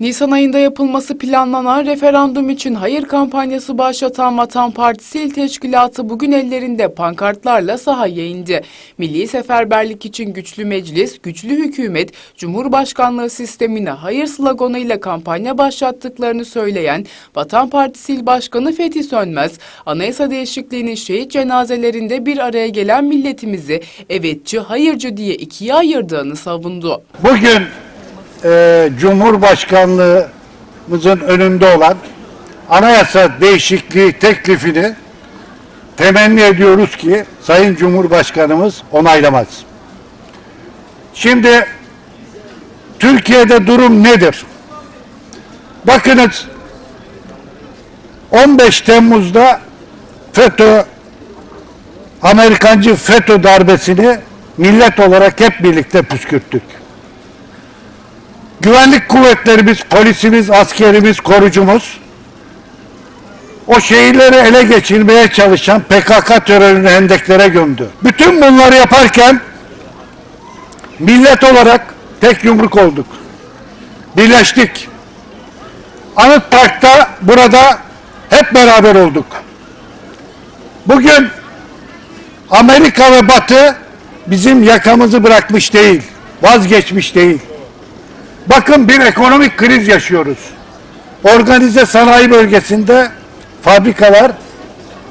Nisan ayında yapılması planlanan referandum için hayır kampanyası başlatan Vatan Partisi İl Teşkilatı bugün ellerinde pankartlarla sahaya indi. Milli seferberlik için güçlü meclis, güçlü hükümet, Cumhurbaşkanlığı sistemine hayır sloganıyla kampanya başlattıklarını söyleyen Vatan Partisi İl Başkanı Fethi Sönmez, anayasa değişikliğinin şehit cenazelerinde bir araya gelen milletimizi evetçi, hayırcı diye ikiye ayırdığını savundu. Bugün e, Cumhurbaşkanlığımızın önünde olan anayasa değişikliği teklifini temenni ediyoruz ki Sayın Cumhurbaşkanımız onaylamaz. Şimdi Türkiye'de durum nedir? Bakınız 15 Temmuz'da FETÖ Amerikancı FETÖ darbesini millet olarak hep birlikte püskürttük. Güvenlik kuvvetlerimiz, polisimiz, askerimiz, korucumuz o şehirleri ele geçirmeye çalışan PKK terörünü hendeklere gömdü. Bütün bunları yaparken millet olarak tek yumruk olduk. Birleştik. Anıt Park'ta burada hep beraber olduk. Bugün Amerika ve Batı bizim yakamızı bırakmış değil, vazgeçmiş değil. Bakın bir ekonomik kriz yaşıyoruz. Organize sanayi bölgesinde fabrikalar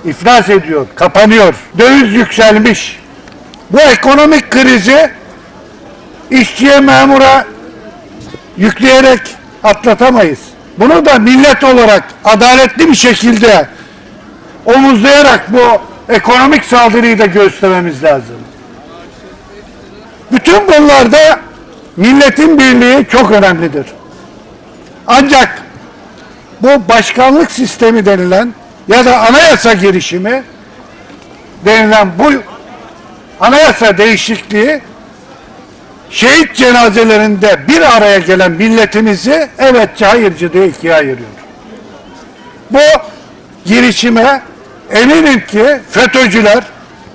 iflas ediyor, kapanıyor. Döviz yükselmiş. Bu ekonomik krizi işçiye, memura yükleyerek atlatamayız. Bunu da millet olarak adaletli bir şekilde omuzlayarak bu ekonomik saldırıyı da göstermemiz lazım. Bütün bunlarda milletin birliği çok önemlidir. Ancak bu başkanlık sistemi denilen ya da anayasa girişimi denilen bu anayasa değişikliği şehit cenazelerinde bir araya gelen milletimizi evetçi hayırcı diye ikiye ayırıyor. Bu girişime eminim ki FETÖ'cüler,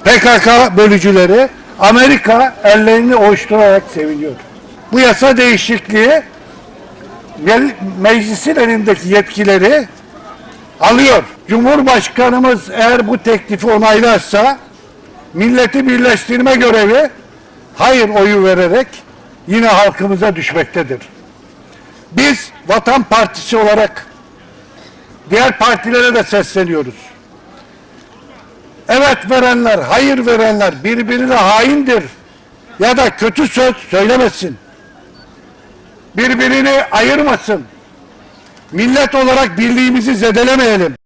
PKK bölücüleri Amerika ellerini ovuşturarak seviniyor. Bu yasa değişikliği meclisin elindeki yetkileri alıyor. Cumhurbaşkanımız eğer bu teklifi onaylarsa milleti birleştirme görevi hayır oyu vererek yine halkımıza düşmektedir. Biz Vatan Partisi olarak diğer partilere de sesleniyoruz. Evet verenler, hayır verenler birbirine haindir ya da kötü söz söylemesin. Birbirini ayırmasın. Millet olarak birliğimizi zedelemeyelim.